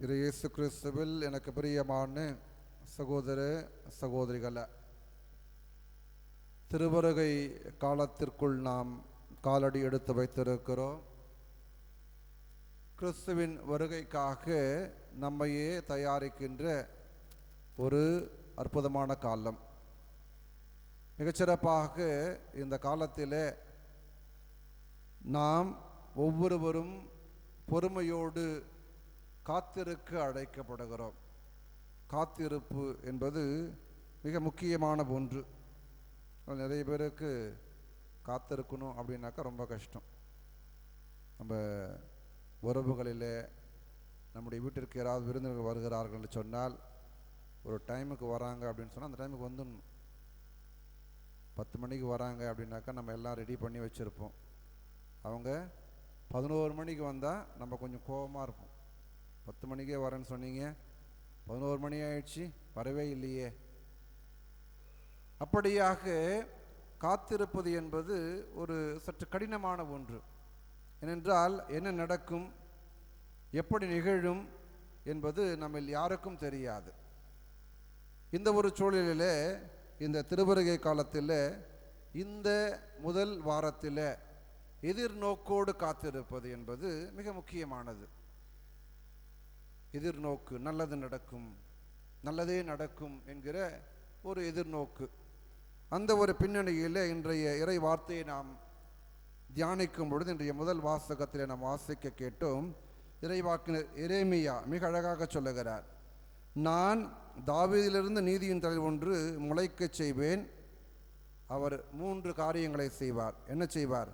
திரு இயேசு கிறிஸ்துவில் எனக்கு பிரியமான சகோதர சகோதரிகள திருவருகை காலத்திற்குள் நாம் காலடி எடுத்து வைத்திருக்கிறோம். கிறிஸ்துவின் வருகைக்காக நம்மையே தயாரிக்கின்ற ஒரு அற்புதமான காலம். மிகச்சிறப்பாக இந்த காலத்திலே நாம் ஒவ்வொருவரும் பொறுமையோடு காத்திருக்க அழைக்கப்படுகிறோம். காத்திருப்பு என்பது மிக முக்கியமான ஒன்று. நிறைய பேருக்கு காத்திருக்கணும் அப்படின்னாக்கா ரொம்ப கஷ்டம். நம்ம உறவுகளிலே நம்முடைய வீட்டிற்கு யாராவது விருந்தினர்கள் வருகிறார்கள் என்று சொன்னால் ஒரு டைமுக்கு வராங்க அப்படின்னு சொன்னால் அந்த டைமுக்கு வந்துடணும். பத்து மணிக்கு வராங்க அப்படின்னாக்கா நம்ம எல்லாம் ரெடி பண்ணி வச்சுருப்போம். அவங்க பதினோரு மணிக்கு வந்தால் நம்ம கொஞ்சம் கோபமாக இருப்போம். பத்து மணிக்கே வரேன்னு சொன்னீங்க. பதினோரு மணி ஆயிடுச்சு வரவே இல்லையே. அப்படியாக காத்திருப்பது என்பது ஒரு சற்று கடினமான ஒன்று. ஏனென்றால் என்ன நடக்கும் எப்படி நிகழும் என்பது நம்ம யாருக்கும் தெரியாது. இந்த ஒரு சூழலில் இந்த திருவருகை காலத்தில் இந்த முதல் வாரத்தில் எதிர்நோக்கோடு காத்திருப்பது என்பது மிக முக்கியமானது. எதிர்நோக்கு நல்லது நடக்கும் நல்லதே நடக்கும் என்கிற ஒரு எதிர்நோக்கு. அந்த ஒரு பின்னணியில் இன்றைய இறை வார்த்தையை நாம் தியானிக்கும் பொழுது இன்றைய முதல் வாசகத்தில் நாம் வாசிக்க கேட்டோம். இறைவாக்கினர் இரேமியா மிக அழகாக சொல்லுகிறார். நான் தாவீதிலிருந்து நீதியின் தலைவர் ஒன்று முளைக்கச் செய்வேன். அவர் மூன்று காரியங்களை செய்வார். என்ன செய்வார்?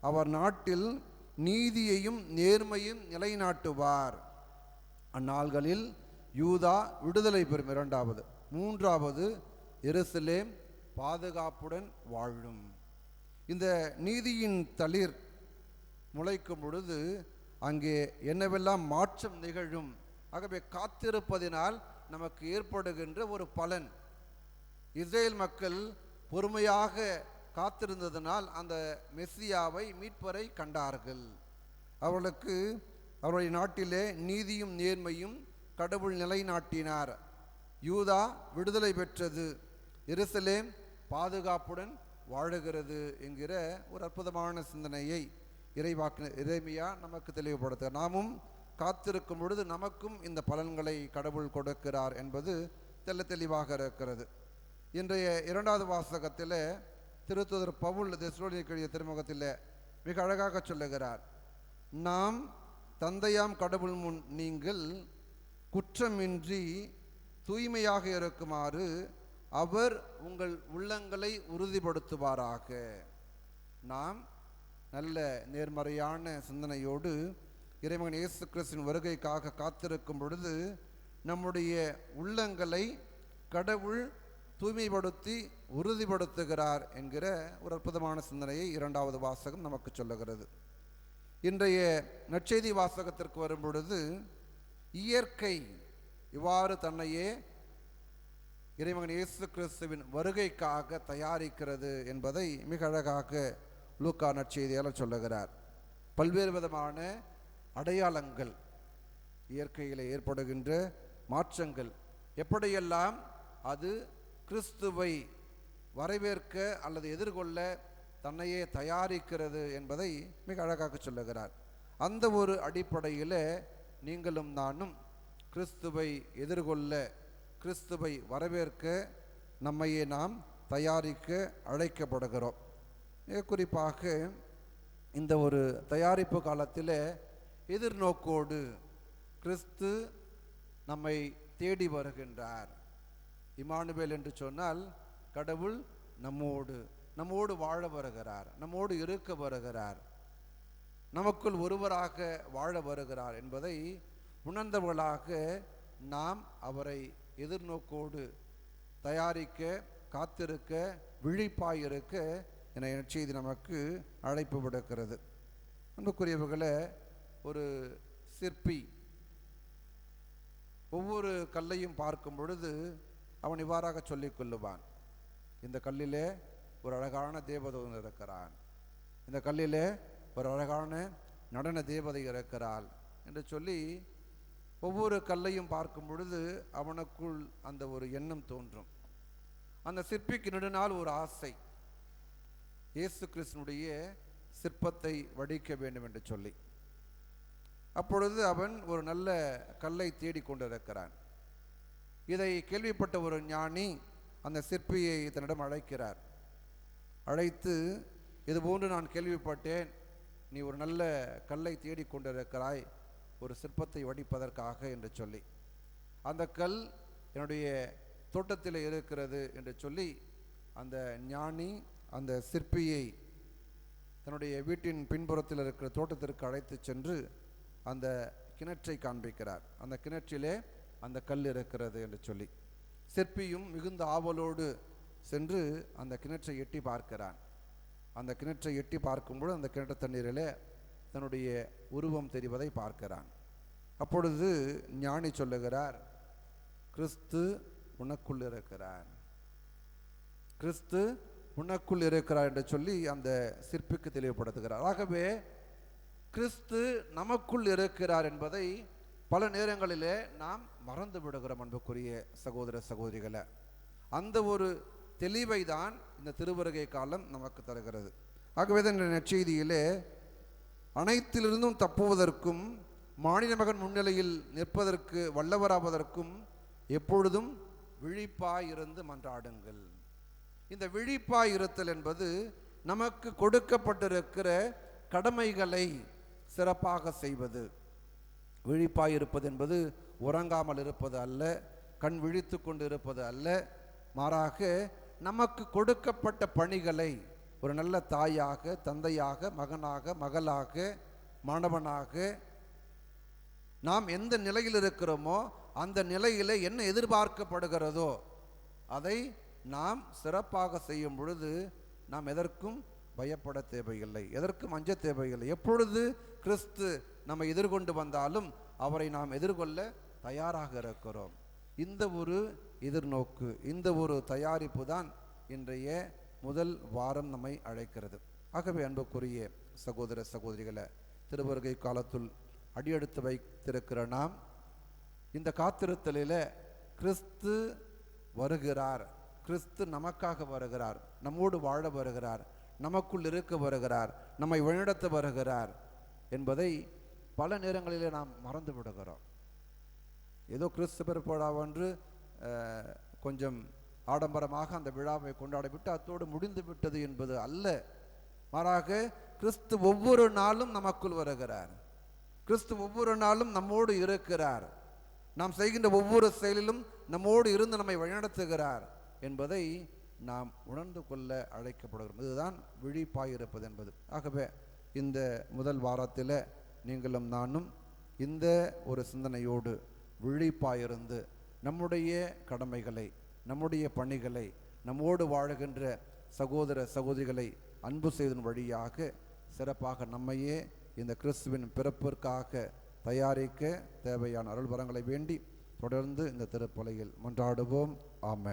அவர் நாட்டில் நீதியையும் நேர்மையும் நிலைநாட்டுவார். அந்நாள்களில் யூதா விடுதலை பெறும். இரண்டாவது. மூன்றாவது எருசலேம் பாதுகாப்புடன் வாழும். இந்த நீதியின் தளிர் முளைக்கும் பொழுது அங்கே என்னவெல்லாம் மாற்றம் நிகழும்? ஆகவே காத்திருப்பதினால் நமக்கு ஏற்படுகின்ற ஒரு பலன். இஸ்ரேல் மக்கள் பொறுமையாக காத்திருந்ததனால் அந்த மெஸ்ஸியாவை மீட்பரை கண்டார்கள். அவர்களுக்கு அவருடைய நாட்டிலே நீதியும் நேர்மையும் கடவுள் நிலைநாட்டினார். யூதா விடுதலை பெற்றது. எருசலேம் பாதுகாப்புடன் வாழுகிறது என்கிற ஒரு அற்புதமான சிந்தனையை இறைவாக்கு இறைமையா நமக்கு தெளிவுபடுத்த நாமும் காத்திருக்கும் பொழுது நமக்கும் இந்த பலன்களை கடவுள் கொடுக்கிறார் என்பது தெல்ல தெளிவாக இருக்கிறது. இன்றைய இரண்டாவது வாசகத்தில் திருத்துதர் பவுல் தெஸ்லோனிய திருமுகத்தில் மிக அழகாக சொல்லுகிறார். நாம் தந்தையாம் கடவுள் முன் நீங்கள் குற்றமின்றி தூய்மையாக இருக்குமாறு அவர் உங்கள் உள்ளங்களை உறுதிப்படுத்துவாராக. நாம் நல்ல நேர்மறையான சிந்தனையோடு இறைமகன் இயேசு கிறிஸ்தின் வருகைக்காக காத்திருக்கும் பொழுது நம்முடைய உள்ளங்களை கடவுள் தூய்மைப்படுத்தி உறுதிப்படுத்துகிறார் என்கிற ஒரு அற்புதமான சிந்தனையை இரண்டாவது வாசகம் நமக்கு சொல்லுகிறது. இன்றைய நற்செய்தி வாசகத்திற்கு வரும் பொழுது இயற்கை இவ்வாறு தன்னையே இறைமகன் இயேசு கிறிஸ்துவின் வருகைக்காக தயாரிக்கிறது என்பதை மிக அழகாக லூக்கா நற்செய்தியால் சொல்லுகிறார். பல்வேறு விதமான அடையாளங்கள் இயற்கையில் ஏற்படுகின்ற மாற்றங்கள். எப்படியெல்லாம் அது கிறிஸ்துவை வரவேற்க அல்லது எதிர்கொள்ள தன்னையே தயாரிக்கிறது என்பதை மிக அழகாக சொல்லுகிறார். அந்த ஒரு அடிப்படையில் நீங்களும் நானும் கிறிஸ்துவை எதிர்கொள்ள கிறிஸ்துவை வரவேற்க நம்மையே நாம் தயாரிக்க அழைக்கப்படுகிறோம். மிக குறிப்பாக இந்த ஒரு தயாரிப்பு காலத்தில் எதிர்நோக்கோடு கிறிஸ்து நம்மை தேடி வருகின்றார். இமானுவேல் என்று சொன்னால் கடவுள் நம்மோடு நம்மோடு வாழ வருகிறார் நம்மோடு இருக்க வருகிறார் நமக்குள் ஒருவராக வாழ வருகிறார் என்பதை உணர்ந்தவர்களாக நாம் அவரை எதிர்நோக்கோடு தயாரிக்க காத்திருக்க விழிப்பாயிருக்க என செய்தி நமக்கு அழைப்பு விடுக்கிறது. அன்புக்குரியவர்களை ஒரு சிற்பி ஒவ்வொரு கல்லையும் பார்க்கும் பொழுது அவன் இவ்வாறாக சொல்லிக் கொள்ளுவான். இந்த கல்லிலே ஒரு அழகான தேவதை இருக்கிறான் இந்த கல்லிலே ஒரு அழகான நடன தேவதை இருக்கிறாள் என்று சொல்லி ஒவ்வொரு கல்லையும் பார்க்கும் பொழுது அவனுக்குள் அந்த ஒரு எண்ணம் தோன்றும். அந்த சிற்பிக்கு நெடுநாள் ஒரு ஆசை. இயேசு கிருஷ்ணனுடைய சிற்பத்தை வடிக்க வேண்டும் என்று சொல்லி. அப்பொழுது அவன் ஒரு நல்ல கல்லை தேடிக்கொண்டிருக்கிறான் இதை கேள்விப்பட்ட ஒரு ஞானி அந்த சிற்பியை தன்னிடம் அழைக்கிறார். அழைத்து இதுபோன்று நான் கேள்விப்பட்டேன். நீ ஒரு நல்ல கல்லை தேடிக்கொண்டிருக்கிறாய் ஒரு சிற்பத்தை வடிப்பதற்காக என்று சொல்லி. அந்த கல் என்னுடைய தோட்டத்தில் இருக்கிறது என்று சொல்லி அந்த ஞானி அந்த சிற்பியை தன்னுடைய வீட்டின் பின்புறத்தில் இருக்கிற தோட்டத்திற்கு அழைத்து சென்று அந்த கிணற்றை காண்பிக்கிறார். அந்த கிணற்றிலே அந்த கல் இருக்கிறது என்று சொல்லி. சிற்பியும் மிகுந்த ஆவலோடு சென்று அந்த கிணற்றை எட்டி பார்க்கிறான். அந்த கிணற்றை எட்டி பார்க்கும்போது அந்த கிணற்று தண்ணீரிலே தன்னுடைய உருவம் தெரிவதை பார்க்கிறான். அப்பொழுது ஞானி சொல்லுகிறார் கிறிஸ்து உனக்குள் இருக்கிறார். கிறிஸ்து உனக்குள் இருக்கிறார் என்று சொல்லி அந்த சிற்பிக்கு தெளிவுபடுத்துகிறார். ஆகவே கிறிஸ்து நமக்குள் இருக்கிறார் என்பதை பல நேரங்களிலே நாம் மறந்து விடுகிறோம் அன்புக்குரிய சகோதர சகோதரிகளை. அந்த ஒரு தெளிவை தான் இந்த திருவருகை காலம் நமக்கு தருகிறது. ஆகவே தான் இந்த நற்செய்தியிலே அனைத்திலிருந்தும் தப்புவதற்கும் மாநில மகன் முன்னிலையில் நிற்பதற்கு வல்லவராவதற்கும் எப்பொழுதும் விழிப்பாய் இருந்து மன்றாடுங்கள். இந்த விழிப்பாய் இருத்தல் என்பது நமக்கு கொடுக்கப்பட்டிருக்கிற கடமைகளை சிறப்பாக செய்வது. விழிப்பாய் இருப்பது என்பது உறங்காமல் இருப்பது அல்ல கண் விழித்து கொண்டு இருப்பது அல்ல. மாறாக நமக்கு கொடுக்கப்பட்ட பணிகளை ஒரு நல்ல தாயாக தந்தையாக மகனாக மகளாக மாணவனாக நாம் எந்த நிலையில் இருக்கிறோமோ அந்த நிலையில் என்ன எதிர்பார்க்கப்படுகிறதோ அதை நாம் சிறப்பாக செய்யும் பொழுது நாம் எதற்கும் பயப்பட தேவையில்லை எதற்கும் அஞ்ச தேவையில்லை. எப்பொழுது கிறிஸ்து நம்ம எதிர்கொண்டு வந்தாலும் அவரை நாம் எதிர்கொள்ள தயாராக இருக்கிறோம். இந்த ஒரு எதிர்நோக்கு. இந்த ஒரு தயாரிப்பு தான் இன்றைய முதல் வாரம் நம்மை அழைக்கிறது. ஆகவே அன்புக்குரிய சகோதர சகோதரிகளை திருவருகை காலத்துள் அடியெடுத்து வைத்திருக்கிற நாம் இந்த காத்திருத்தலில் கிறிஸ்து வருகிறார். கிறிஸ்து நமக்காக வருகிறார். நம்மோடு வாழ வருகிறார். நமக்குள் இருக்க வருகிறார். நம்மை வழிநடத்த வருகிறார் என்பதை பல நேரங்களிலே நாம் மறந்து விடுகிறோம். ஏதோ கிறிஸ்து பிறப்பாடாவென்று கொஞ்சம் ஆடம்பரமாக அந்த விழாவை கொண்டாடிவிட்டு அத்தோடு முடிந்து விட்டது என்பது அல்ல. மாறாக கிறிஸ்து ஒவ்வொரு நாளும் நமக்குள் வருகிறார். கிறிஸ்து ஒவ்வொரு நாளும் நம்மோடு இருக்கிறார். நாம் செய்கின்ற ஒவ்வொரு செயலிலும் நம்மோடு இருந்து நம்மை வழிநடத்துகிறார் என்பதை நாம் உணர்ந்து கொள்ள அழைக்கப்படுகிறோம். இதுதான் விழிப்பாயிருப்பது என்பது. ஆகவே இந்த முதல் வாரத்தில் நீங்களும் நானும் இந்த ஒரு சிந்தனையோடு விழிப்பாயிருந்து நம்முடைய கடமைகளை நம்முடைய பணிகளை நம்மோடு வாழுகின்ற சகோதர சகோதரிகளை அன்பு செய்தன் வழியாக சிறப்பாக நம்மையே இந்த கிறிஸ்துவின் பிறப்பிற்காக தயாரிக்க தேவையான அருள்வரங்களை வேண்டி தொடர்ந்து இந்த திருப்பலையில் மன்றாடுவோம். ஆமென்.